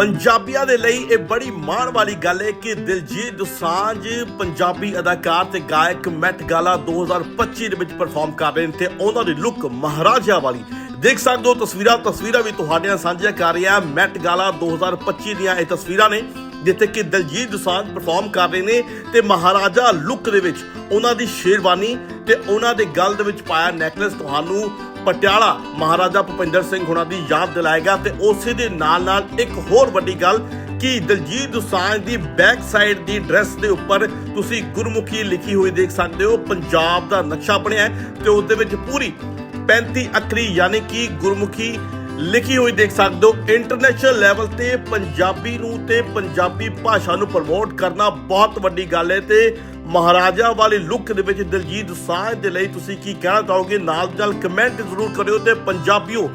ਪੰਜਾਬੀਆਂ ਦੇ ਲਈ ਇਹ ਬੜੀ ਮਾਣ ਵਾਲੀ ਗੱਲ ਹੈ ਕਿ ਦਿਲਜੀਤ ਦੋਸਾਂਝ ਪੰਜਾਬੀ ਅਦਾਕਾਰ ਤੇ ਗਾਇਕ ਮੈਟ ਗਾਲਾ 2025 ਦੇ ਵਿੱਚ ਪਰਫਾਰਮ ਕਰ ਰਹੇ ਨੇ ਤੇ ਉਹਨਾਂ ਦੀ ਲੁੱਕ ਮਹਾਰਾਜਾ ਵਾਲੀ। ਦੇਖ ਸਕਦੇ ਹੋ ਤਸਵੀਰਾਂ ਤਸਵੀਰਾਂ ਵੀ ਤੁਹਾਡੇ ਨਾਲ ਸਾਂਝੀਆਂ ਕਰ ਰਿਹਾ ਮੈਟ ਗਾਲਾ 2025 ਦੀਆਂ ਇਹ ਤਸਵੀਰਾਂ ਨੇ, ਜਿੱਥੇ ਕਿ ਦਿਲਜੀਤ ਦੋਸਾਂਝ ਪਰਫਾਰਮ ਕਰ ਰਹੇ ਨੇ ਤੇ ਮਹਾਰਾਜਾ ਲੁੱਕ ਦੇ ਵਿੱਚ ਉਹਨਾਂ ਦੀ ਸ਼ੇਰਵਾਨੀ ਤੇ ਉਹਨਾਂ ਦੇ ਗਲ ਦੇ ਵਿੱਚ ਪਾਇਆ ਨੈਕਲੇਸ ਤੁਹਾਨੂੰ ਪਟਿਆਲਾ ਮਹਾਰਾਜਾ ਭੁਪਿੰਦਰ ਸਿੰਘ ਹੁਣਾਂ ਦੀ ਯਾਦ ਦਿਲਾਏਗਾ ਤੇ ਉਸੇ ਦੇ ਨਾਲ ਨਾਲ ਇੱਕ ਹੋਰ ਵੱਡੀ ਗੱਲ ਕਿ ਦਲਜੀਤ ਦੋਸਾਂਝ ਦੀ ਬੈਕ ਸਾਈਡ ਦੀ ਡਰੈਸ ਦੇ ਉੱਪਰ ਤੁਸੀਂ ਗੁਰਮੁਖੀ ਲਿਖੀ ਹੋਈ ਦੇਖ ਸਕਦੇ ਹੋ, ਪੰਜਾਬ ਦਾ ਨਕਸ਼ਾ ਬਣਿਆ ਹੈ ਤੇ ਉਸ ਦੇ ਵਿੱਚ ਪੂਰੀ 35 ਅੱਖਰੀ ਯਾਨੀ ਕਿ ਗੁਰਮੁਖੀ ਲਿਖੀ ਹੋਈ ਦੇਖ ਸਕਦੇ ਹੋ। ਇੰਟਰਨੈਸ਼ਨਲ ਲੈਵਲ ਤੇ ਪੰਜਾਬੀ ਨੂੰ ਤੇ ਪੰਜਾਬੀ ਭਾਸ਼ਾ ਨੂੰ ਪ੍ਰਮੋਟ ਕਰਨਾ ਬਹੁਤ ਵੱਡੀ ਗੱਲ ਹੈ ਤੇ ਮਹਾਰਾਜਾ ਵਾਲੀ ਲੁੱਕ ਦੇ ਵਿੱਚ ਦਿਲਜੀਤ ਦੋਸਾਂਝ ਦੇ ਲਈ ਤੁਸੀਂ ਕੀ ਕਹਿਣਾ ਚਾਹੋਗੇ? ਨਾਲ ਨਾਲ ਕਮੈਂਟ ਜ਼ਰੂਰ ਕਰਿਓ ਤੇ ਪੰਜਾਬੀਓ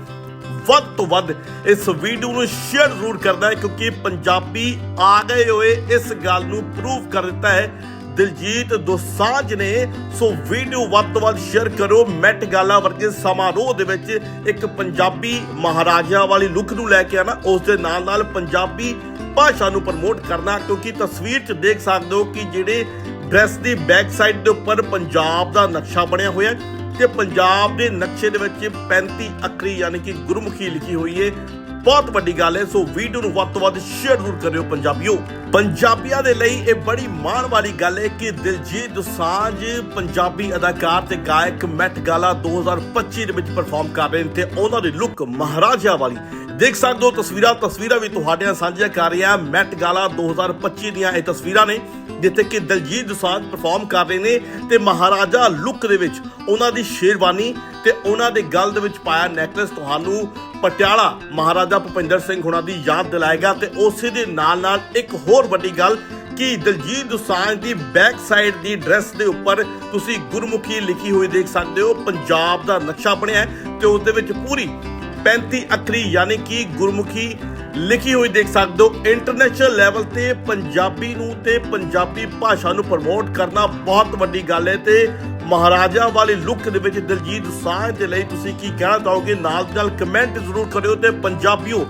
ਵੱਧ ਤੋਂ ਵੱਧ ਇਸ ਵੀਡੀਓ ਨੂੰ ਸ਼ੇਅਰ ਜ਼ਰੂਰ ਕਰਨਾ ਹੈ ਕਿਉਂਕਿ ਪੰਜਾਬੀ ਆ ਗਏ ਹੋਏ ਇਸ ਗੱਲ ਨੂੰ ਪ੍ਰੂਵ ਕਰ ਦਿੱਤਾ ਹੈ। ਦਿਲਜੀਤ ਦੋਸਾਂਝ ਨੇ, ਸੋ ਵੀਡੀਓ ਵੱਧ ਤੋਂ ਵੱਧ ਸ਼ੇਅਰ ਕਰੋ ਮੈਟ ਗਾਲਾ ਵਰਗੇ ਸਮਾਰੋਹ ਦੇ ਵਿੱਚ ਇੱਕ ਪੰਜਾਬੀ ਮਹਾਰਾਜਾ ਵਾਲੀ ਲੁੱਕ ਨੂੰ ਲੈ ਕੇ ਆਣਾ ਉਸ ਦੇ ਨਾਲ ਨਾਲ ਪੰਜਾਬੀ ਭਾਸ਼ਾ ਨੂੰ ਪ੍ਰਮੋਟ ਕਰਨਾ, ਕਿਉਂਕਿ ਤਸਵੀਰ 'ਚ ਦੇਖ ਸਕਦੇ ਹੋ ਕਿ ਜਿਹੜੇ ਡਰੈਸ ਦੀ ਬੈਕ ਸਾਈਡ ਦੇ ਉੱਪਰ ਪੰਜਾਬ ਦਾ ਨਕਸ਼ਾ ਬਣਿਆ ਹੋਇਆ ਹੈ ਤੇ ਪੰਜਾਬ ਦੇ ਨਕਸ਼ੇ ਦੇ ਵਿੱਚ 35 ਅੱਖਰੀ ਯਾਨੀ ਕਿ ਗੁਰਮੁਖੀ ਲਿਖੀ ਹੋਈ ਹੈ। ਬਹੁਤ ਵੱਡੀ ਗੱਲ ਹੈ, ਸੋ ਵੀਡੀਓ ਨੂੰ ਵੱਧ ਤੋਂ ਵੱਧ ਸ਼ੇਅਰ ਜ਼ਰੂਰ ਕਰਿਓ ਪੰਜਾਬੀਓ। ਪੰਜਾਬੀਆਂ ਦੇ ਲਈ ਇਹ ਬੜੀ ਮਾਣ ਵਾਲੀ ਗੱਲ ਹੈ ਕਿ ਦਿਲਜੀਤ ਦੋਸਾਂਝ ਪੰਜਾਬੀ ਅਦਾਕਾਰ ਤੇ ਗਾਇਕ ਮੈਟ ਗਾਲਾ 2025 ਦੇ ਵਿੱਚ ਪਰਫਾਰਮ ਕਰ ਰਹੇ ਨੇ ਤੇ ਉਹਨਾਂ ਦੀ ਲੁੱਕ ਮਹਾਰਾਜਾ ਵਾਲੀ। ਦੇਖ ਸਕਦੇ ਹੋ ਤਸਵੀਰਾਂ ਤਸਵੀਰਾਂ ਵੀ ਤੁਹਾਡੇ ਨਾਲ ਸਾਂਝੀਆਂ ਕਰ ਰਿਹਾ, ਮੈਟ ਗਾਲਾ 2025 ਦੀਆਂ ਇਹ ਤਸਵੀਰਾਂ ਨੇ। ਜਿੱਥੇ ਕਿ ਦਲਜੀਤ ਦੋਸਾਂਝ ਪਰਫਾਰਮ ਕਰ ਰਹੇ ਨੇ ਤੇ ਮਹਾਰਾਜਾ ਲੁੱਕ ਦੇ ਵਿੱਚ ਉਹਨਾਂ ਦੀ ਸ਼ੇਰਵਾਨੀ ਤੇ ਉਹਨਾਂ ਦੇ ਗਲ ਦੇ ਵਿੱਚ ਪਾਇਆ ਨੈਕਲੇਸ ਤੁਹਾਨੂੰ ਪਟਿਆਲਾ ਮਹਾਰਾਜਾ ਭੁਪਿੰਦਰ ਸਿੰਘ ਹੁਣਾਂ ਦੀ ਯਾਦ ਦਿਲਾਏਗਾ ਤੇ ਉਸੇ ਦੇ ਨਾਲ ਨਾਲ ਇੱਕ ਹੋਰ ਵੱਡੀ ਗੱਲ ਕਿ ਦਲਜੀਤ ਦੋਸਾਂਝ ਦੀ ਬੈਕ ਸਾਈਡ ਦੀ ਡਰੈਸ ਦੇ ਉੱਪਰ ਤੁਸੀਂ ਗੁਰਮੁਖੀ ਲਿਖੀ ਹੋਈ ਦੇਖ ਸਕਦੇ ਹੋ, ਪੰਜਾਬ ਦਾ ਨਕਸ਼ਾ ਬਣਿਆ ਹੈ ਤੇ ਉਸ ਦੇ ਵਿੱਚ ਪੂਰੀ 35 ਅੱਖਰੀ ਯਾਨੀ ਕਿ ਗੁਰਮੁਖੀ ਲਿਖੀ ਹੋਈ ਦੇਖ ਸਕਦੇ ਹੋ ਇੰਟਰਨੈਸ਼ਨਲ ਲੈਵਲ ਤੇ ਪੰਜਾਬੀ ਨੂੰ ਤੇ ਪੰਜਾਬੀ ਭਾਸ਼ਾ ਨੂੰ ਪ੍ਰਮੋਟ ਕਰਨਾ ਬਹੁਤ ਵੱਡੀ ਗੱਲ ਹੈ ਤੇ ਮਹਾਰਾਜਾ ਵਾਲੀ ਲੁੱਕ ਦੇ ਵਿੱਚ ਦਿਲਜੀਤ ਦੋਸਾਂਝ ਦੇ ਲਈ ਤੁਸੀਂ ਕੀ ਕਹਿਣਾ ਚਾਹੋਗੇ? ਨਾਲ ਦੀ ਨਾਲ ਕਮੈਂਟ ਜ਼ਰੂਰ ਕਰਿਓ ਤੇ ਪੰਜਾਬੀਓ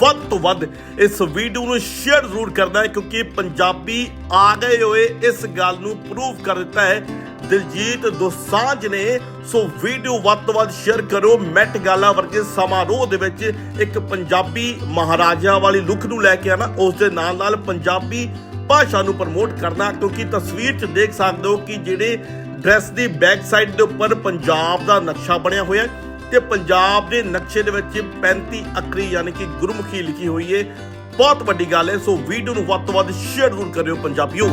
ਵੱਧ ਤੋਂ ਵੱਧ ਇਸ ਵੀਡੀਓ ਨੂੰ ਸ਼ੇਅਰ ਜ਼ਰੂਰ ਕਰਨਾ ਹੈ ਕਿਉਂਕਿ ਪੰਜਾਬੀ ਆ ਗਏ ਹੋਏ ਇਸ ਗੱਲ ਨੂੰ ਪ੍ਰੂਵ ਕਰ ਦਿੱਤਾ ਹੈ। ਦਿਲਜੀਤ ਦੋਸਾਂਝ ਨੇ ਸੋ ਵੀਡੀਓ ਵੱਧ ਤੋਂ ਵੱਧ ਸ਼ੇਅਰ ਕਰੋ ਮੈਟ ਗਾਲਾ ਵਰਗੇ ਸਮਾਰੋਹ ਦੇ ਵਿੱਚ ਇੱਕ ਪੰਜਾਬੀ ਮਹਾਰਾਜਾ ਵਾਲੀ ਲੁੱਕ ਨੂੰ ਲੈ ਕੇ ਆਣਾ ਉਸ ਦੇ ਨਾਲ ਨਾਲ ਪੰਜਾਬੀ ਭਾਸ਼ਾ ਨੂੰ ਪ੍ਰਮੋਟ ਕਰਨਾ, ਕਿਉਂਕਿ ਤਸਵੀਰ 'ਚ ਦੇਖ ਸਕਦੇ ਹੋ ਕਿ ਜਿਹੜੇ ਡਰੈਸ ਦੀ ਬੈਕ ਸਾਈਡ ਦੇ ਉੱਪਰ ਪੰਜਾਬ ਦਾ ਨਕਸ਼ਾ ਬਣਿਆ ਹੋਇਆ ਹੈ ਤੇ ਪੰਜਾਬ ਦੇ ਨਕਸ਼ੇ ਦੇ ਵਿੱਚ 35 ਅੱਖਰੀ ਯਾਨੀ ਕਿ ਗੁਰਮੁਖੀ ਲਿਖੀ ਹੋਈ ਹੈ। ਬਹੁਤ ਵੱਡੀ ਗੱਲ ਹੈ, ਸੋ ਵੀਡੀਓ ਨੂੰ ਵੱਧ ਤੋਂ ਵੱਧ ਸ਼ੇਅਰ ਜ਼ਰੂਰ ਕਰਿਓ ਪੰਜਾਬੀਓ।